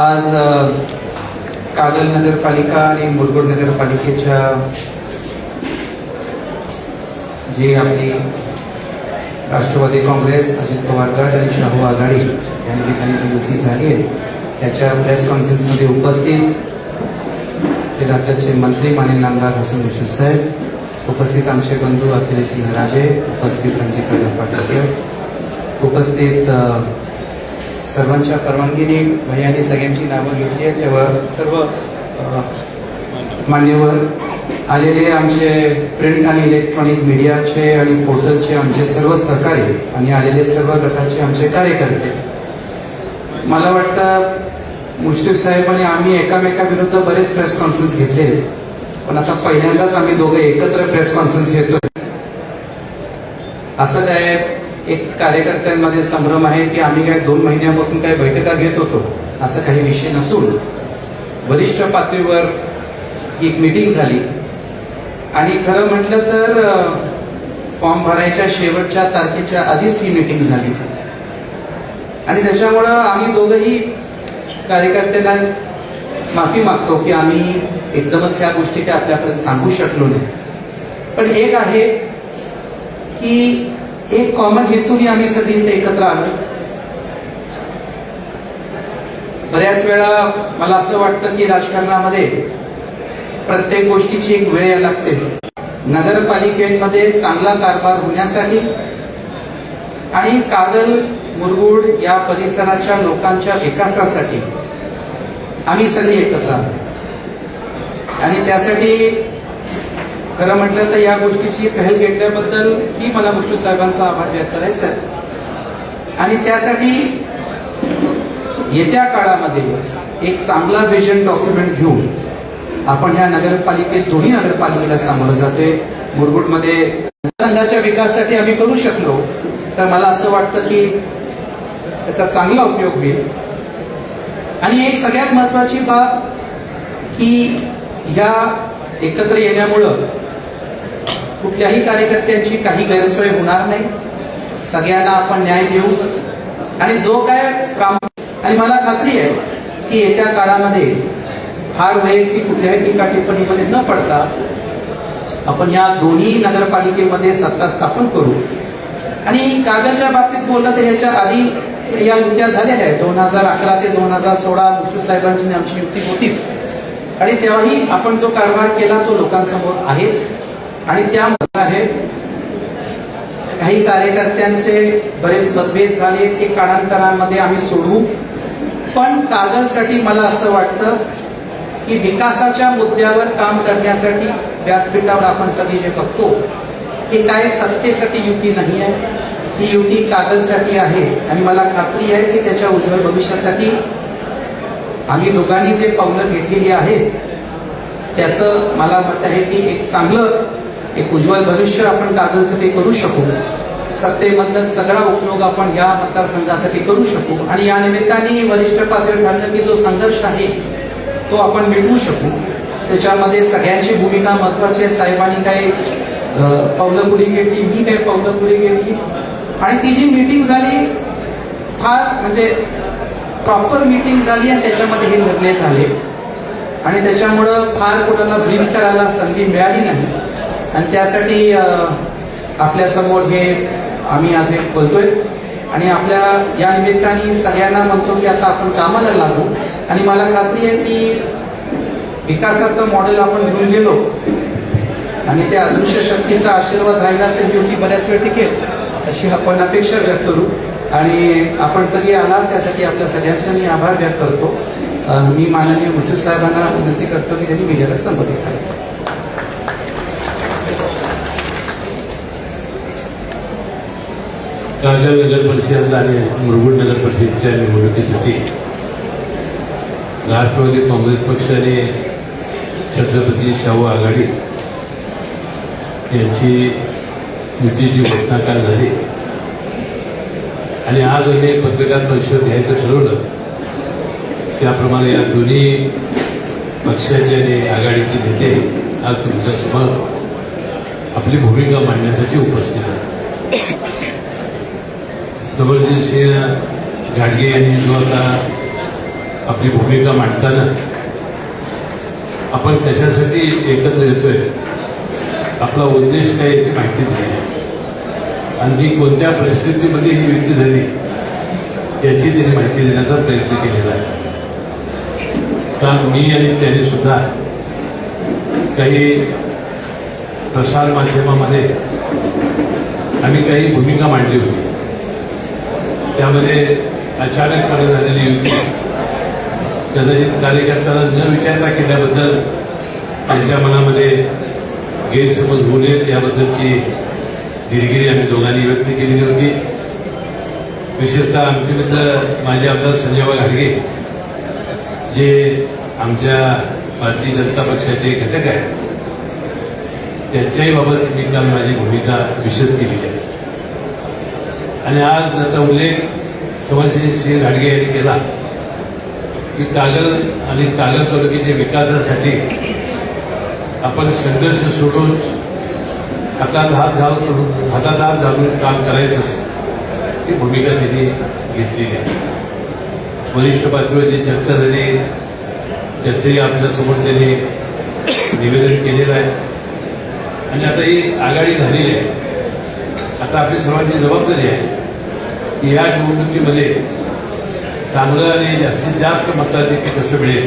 आज कागल नगरपालिका आणि मुरगुड नगरपालिकेच्या जी आपली राष्ट्रवादी काँग्रेस अजित पवार गट आणि शाहू आघाडी या निमित्ताने जी युती झाली आहे त्याच्या प्रेस कॉन्फरन्समध्ये उपस्थित ते राज्याचे मंत्री माननीय नामदार हसन मुश्रीफ साहेब उपस्थित आमचे बंधू अखिलेश सिंह राजे उपस्थित रणजित कदम पाटील साहेब उपस्थित सर्वांच्या परवानगीने भैयाने सगळ्यांची नावं घेतली आहेत. तेव्हा सर्व मान्यवर आलेले आमचे प्रिंट आणि इलेक्ट्रॉनिक मीडियाचे आणि पोर्टलचे आमचे सर्व सहकारी आणि आलेले सर्व गटाचे आमचे कार्यकर्ते. मला वाटतं मुश्रीफ साहेब आणि आम्ही एकामेकाविरुद्ध बरेच प्रेस कॉन्फरन्स घेतले पण आता पहिल्यांदाच आम्ही दोघे एकत्र प्रेस कॉन्फरन्स घेतोय. असं काय एक कार्यकर्त्यांमध्ये संभ्रम आहे की आम्ही काय दोन महिन्यापासून काही बैठका घेत होतो असं काही विषय नसून वरिष्ठ पातळीवर एक मीटिंग झाली. आणि खरं म्हटलं तर फॉर्म भरायच्या शेवटच्या तारखेच्या आधीच ही मीटिंग झाली. आणि त्याच्यामुळं आम्ही दोघंही कार्यकर्त्यांना माफी मागतो की आम्ही एकदमच ह्या गोष्टी त्या आपल्यापर्यंत सांगू शकलो नाही. पण एक आहे की एक कॉमन हेतूने आम्ही सगळी इथे एकत्र आलो. बऱ्याच वेळा मला असं वाटतं की राजकारणामध्ये प्रत्येक गोष्टीची एक वेळ यायला लागते. नगरपालिकेमध्ये चांगला कारभार होण्यासाठी आणि कागल मुरगुड या परिसराच्या लोकांच्या विकासासाठी आम्ही सगळी एकत्र आलो. आणि त्यासाठी खरं म्हटलं तर या गोष्टीची पहल घेतल्याबद्दल ही मला मुष्टू साहेबांचा आभार व्यक्त करायचा आहे. आणि त्यासाठी येत्या काळामध्ये एक चांगला विजन डॉक्युमेंट घेऊन आपण ह्या नगरपालिकेत दोन्ही नगरपालिकेला सामोरं जातोय. मुरगुटमध्ये संघाच्या विकासासाठी आम्ही करू शकलो तर मला असं वाटतं की त्याचा चांगला उपयोग होईल. आणि एक सगळ्यात महत्वाची बाब की ह्या एकत्र येण्यामुळं कुठल्याही कार्यकर्त्यांची काही गैरसोय होणार नाही. सगळ्यांना आपण न्याय देऊ. आणि जो काय काम आणि मला खात्री आहे की येत्या काळामध्ये फार वैयक्तिक कुठल्याही टीका टिप्पणीमध्ये न पडता आपण या दोन्ही नगरपालिकेमध्ये सत्ता स्थापन करू. आणि कागदच्या बाबतीत बोललं तर ह्याच्या आधी या युत्या झालेल्या आहेत. दोन हजार अकरा ते दोन हजार सोळा मुश्रीफ साहेबांची आमची युती होतीच. आणि तेव्हाही आपण जो कारभार केला तो लोकांसमोर आहेच. आणि त्यामध्ये आहे काही कार्यकर्त्यांचे बरेच मतभेद झाले ते काळांतरामध्ये आम्ही सोडवू पण कागलसाठी मला असं वाटतं की विकासाच्या मुद्द्यावर काम करण्यासाठी व्यासपीठावर आपण सगळे जे बघतो हे काय सत्तेसाठी युती नाही आहे. ही युती कागलसाठी आहे आणि मला खात्री आहे की त्याच्या उज्ज्वल भविष्यासाठी आम्ही दोघांनी जे पावलं घेतलेली आहेत त्याचं मला मत आहे की एक चांगलं एक उज्ज्वल भविष्य आपण कागलसाठी करू शकू. सत्तेमधला सगळा उपयोग आपण या मतदारसंघासाठी करू शकू. आणि या निमित्ताने वरिष्ठ पातळीवर ठरलं की जो संघर्ष आहे तो आपण मिळवू शकू. त्याच्यामध्ये सगळ्यांची भूमिका महत्वाची आहे. साहेबांनी काही पावलं पुढे घेतली मी काही पावलं पुढे घेतली. आणि ती जी मीटिंग झाली फार म्हणजे प्रॉपर मीटिंग झाली आणि त्याच्यामध्ये हे निर्णय झाले. आणि त्याच्यामुळं फार कोणाला ब्लिंक करायला संधी मिळाली नाही. आणि त्यासाठी आपल्यासमोर हे आम्ही आज हे बोलतोय. आणि आपल्या या निमित्ताने सगळ्यांना म्हणतो की आता आपण कामाला लागू. आणि मला खात्री आहे की विकासाचं मॉडेल आपण घेऊन गेलो आणि त्या अदृश्य शक्तीचा आशीर्वाद राहिला तर युती बऱ्याच वेळ टिकेल अशी आपण अपेक्षा व्यक्त करू. आणि आपण सगळे आलात त्यासाठी आपल्या सगळ्यांचा मी आभार व्यक्त करतो. मी माननीय मुश्रीफ साहेबांना विनंती करतो की त्यांनी मीडियाला संबोधित करावं. कागल नगर परिषद आणि मुरगुड नगर परिषदच्या निवडणुकीसाठी राष्ट्रवादी काँग्रेस पक्ष आणि छत्रपती शाहू आघाडी यांची युतीची घोषणा काल झाली. आणि आज आम्ही पत्रकार परिषद घ्यायचं ठरवलं. त्याप्रमाणे या दोन्ही पक्षाचे आणि आघाडीचे नेते आज तुमच्यासमोर आपली भूमिका मांडण्यासाठी उपस्थित आहेत. समरजित गाडगे घाटगे यांनी जो आता आपली भूमिका मांडताना आपण कशासाठी एकत्र येतोय आपला उद्देश काय याची माहिती दिली आहे आणि ती कोणत्या परिस्थितीमध्ये ही युती झाली याची त्यांनी माहिती देण्याचा प्रयत्न केलेला आहे. काल मी आणि त्यांनी सुद्धा काही प्रसार माध्यमामध्ये आम्ही काही भूमिका मांडली होती. त्यामध्ये अचानकपणे झालेली युती. कदाचित कार्यकर्त्यांना न विचारता केल्याबद्दल त्यांच्या मनामध्ये गैरसमज होऊ नयेत याबद्दलची दिलगिरी आम्ही दोघांनी व्यक्त केलेली होती. विशेषतः आमचे मित्र माझे आमदार संजयबा घाडगे जे आमच्या भारतीय जनता पक्षाचे घटक आहेत त्यांच्याही बाबत मी काल माझी भूमिका विशद केलेली आहे. आणि आज त्याचा उल्लेख समरसिंह घाडगे यांनी केला. की कागल आणि कागल तालुक्याच्या विकासासाठी आपण संघर्ष सोडून हातात हात घालून हातात हात घालून काम करायचं. ही भूमिका त्यांनी घेतलेली आहे. वरिष्ठ पातळीवरती चर्चा झाली त्याचंही आपल्यासमोर त्यांनी निवेदन केलेलं आहे. आणि आता ही आघाडी झालेली आहे. आता आपली सर्वांची जबाबदारी आहे. की या निवडणुकीमध्ये चांगलं आणि जास्तीत जास्त मताधिक्य कसं मिळेल?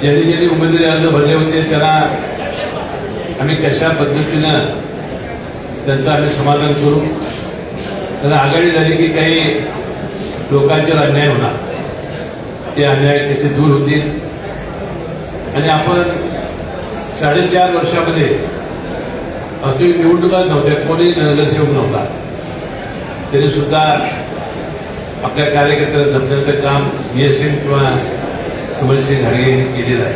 ज्यांनी ज्यांनी उमेदवारी अर्ज भरले होते त्यांना आम्ही कशा पद्धतीनं त्यांचं आम्ही समाधान करू? त्यांना आघाडी झाली की काही लोकांच्यावर अन्याय होणार. ते अन्याय कसे दूर होतील? आणि आपण साडेचार वर्षामध्ये वास्तविक निवडणुकाच नव्हत्या कोणी नगरसेवक नव्हता. तरी सुद्धा आपल्या कार्यकर्त्याला जपण्याचं काम बी एस एन किंवा समरसिंग घाडगे यांनी केलेलं आहे.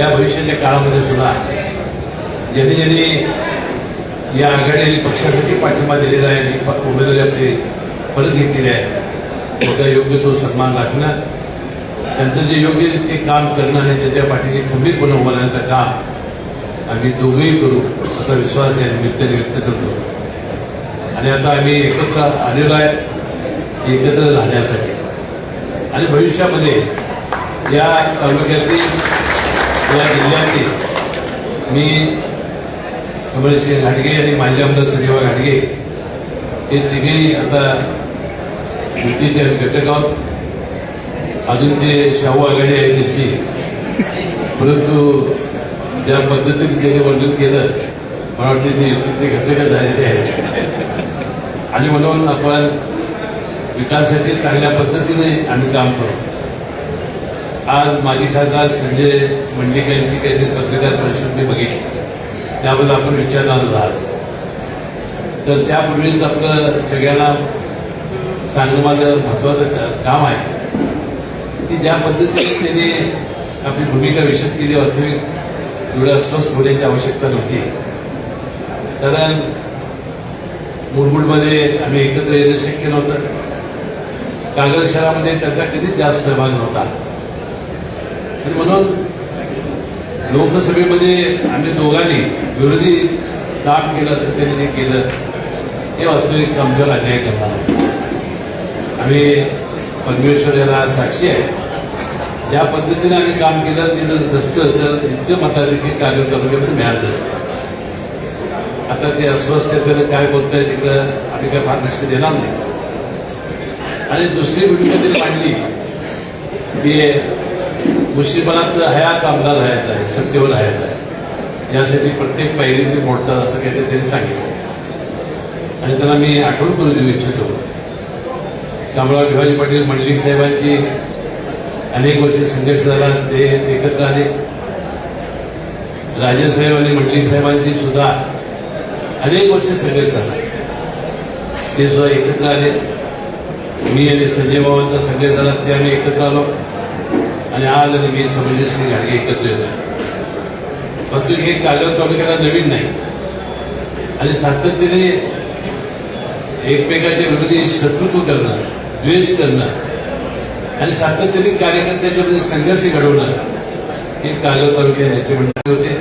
या भविष्याच्या काळामध्ये सुद्धा ज्यांनी ज्यांनी या आघाडीने पक्षासाठी पाठिंबा दिलेला आहे आणि प- उमेदवारी आपली परत घेतलेली आहे त्याचा योग्य तो सन्मान राखणं त्यांचं जे योग्य ते काम करणं आणि त्याच्या पाठीचे खंबीरपणे उभारण्याचं काम आम्ही दोघंही करू असा विश्वास या निमित्ताने व्यक्त करतो. आणि आता आम्ही एकत्र आलेलो आहे एकत्र राहण्यासाठी. आणि भविष्यामध्ये या तालुक्यातील या जिल्ह्यातील मी समरसिंह घाटगे आणि माजी आमदार संजीवा घाटगे हे तिघेही आता युतीचे घटक आहोत. अजून ते शाहू आघाडी आहे त्यांची. परंतु ज्या पद्धतीने त्यांनी वर्णन केलं मला वाटते ते युतीतले घटक झालेले आहेत आणि म्हणून आपण विकासासाठी चांगल्या पद्धतीने आम्ही काम करू. आज माजी खासदार संजय मंडिक यांची काहीतरी पत्रकार परिषद मी बघितली. त्याबद्दल आपण विचारणार आहात. तर त्यापूर्वीच आपलं सगळ्यांना सांगणं माझं महत्वाचं काम आहे की ज्या पद्धतीने त्यांनी आपली भूमिका विशद केली वास्तविक एवढं अस्वस्थ होण्याची आवश्यकता नव्हती. कारण मुरगुडमध्ये आम्ही एकत्र येणं शक्य नव्हतं. कागल शहरामध्ये त्याचा कधीच जास्त सहभाग नव्हता. आणि म्हणून लोकसभेमध्ये आम्ही दोघांनी विरोधी काम केलं असं त्यांनी जे केलं हे वास्तविक कमजोर अन्याय करणार आहे. आम्ही परमेश्वर याला साक्षी आहे. ज्या पद्धतीने आम्ही काम केलं ते जर नसतं तर इतकं मताधिक्य कागद तालुक्यामध्ये मिळालं असतं आता ते अस्वस्थतेनं काय बोलताय तिकडं आम्ही काय फार लक्ष देणार नाही. आणि दुसरी भूमिका त्यांनी मांडली की मुशिबनात हयात आमदार हयात आहे सत्तेवर हयात आहे. यासाठी प्रत्येक पायरी ते मोडतात असं काहीतरी त्यांनी सांगितलं. आणि त्यांना मी आठवण करून देऊ इच्छितो. शामराव भिवाजी पाटील मंडलिक साहेबांची अनेक वर्ष संघर्ष झाला ते एकत्र आले. राजेसाहेब आणि मंडलिक साहेबांची सुद्धा अनेक वर्ष संघर्ष झाला ते सुद्धा एकत्र आले मी आणि संजय बाबांचा संघर्ष झाला ते आम्ही एकत्र आलो. आणि आज आणि मी समजून सिंग घाडगे एकत्र येतो. फक्त हे कागद तालुक्याला नवीन नाही. आणि सातत्याने एकमेकाच्या विरोधी शत्रुत्व करणं द्वेष करणं आणि सातत्याने कार्यकर्त्यांच्यामध्ये संघर्ष घडवणं हे कागद तालुक्या नेते मंडळी होते.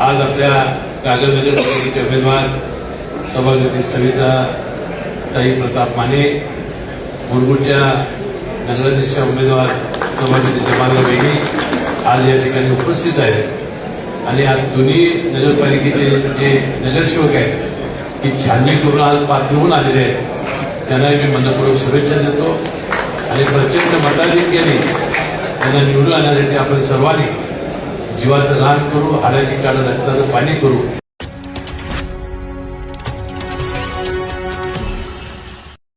आज आपल्या नगर पालिकेचे उमेदवार सभागती सविता ताई प्रताप माने मुरगुडच्या नगराध्यक्ष उमेदवार सभापती जमाला बेगी आज या ठिकाणी उपस्थित आहेत. आणि आज दोन्ही नगरपालिकेचे जे नगरसेवक आहेत की छाननी करून आज पात्र होऊन आलेले आहेत त्यांनाही मी मनपूर्वक शुभेच्छा देतो. आणि प्रचंड मताधिक्याने त्यांना निवडून आणण्यासाठी आपण सर्वांनी जीवाचं लहान करू हाडाची काढ रक्ताचं पाणी करू.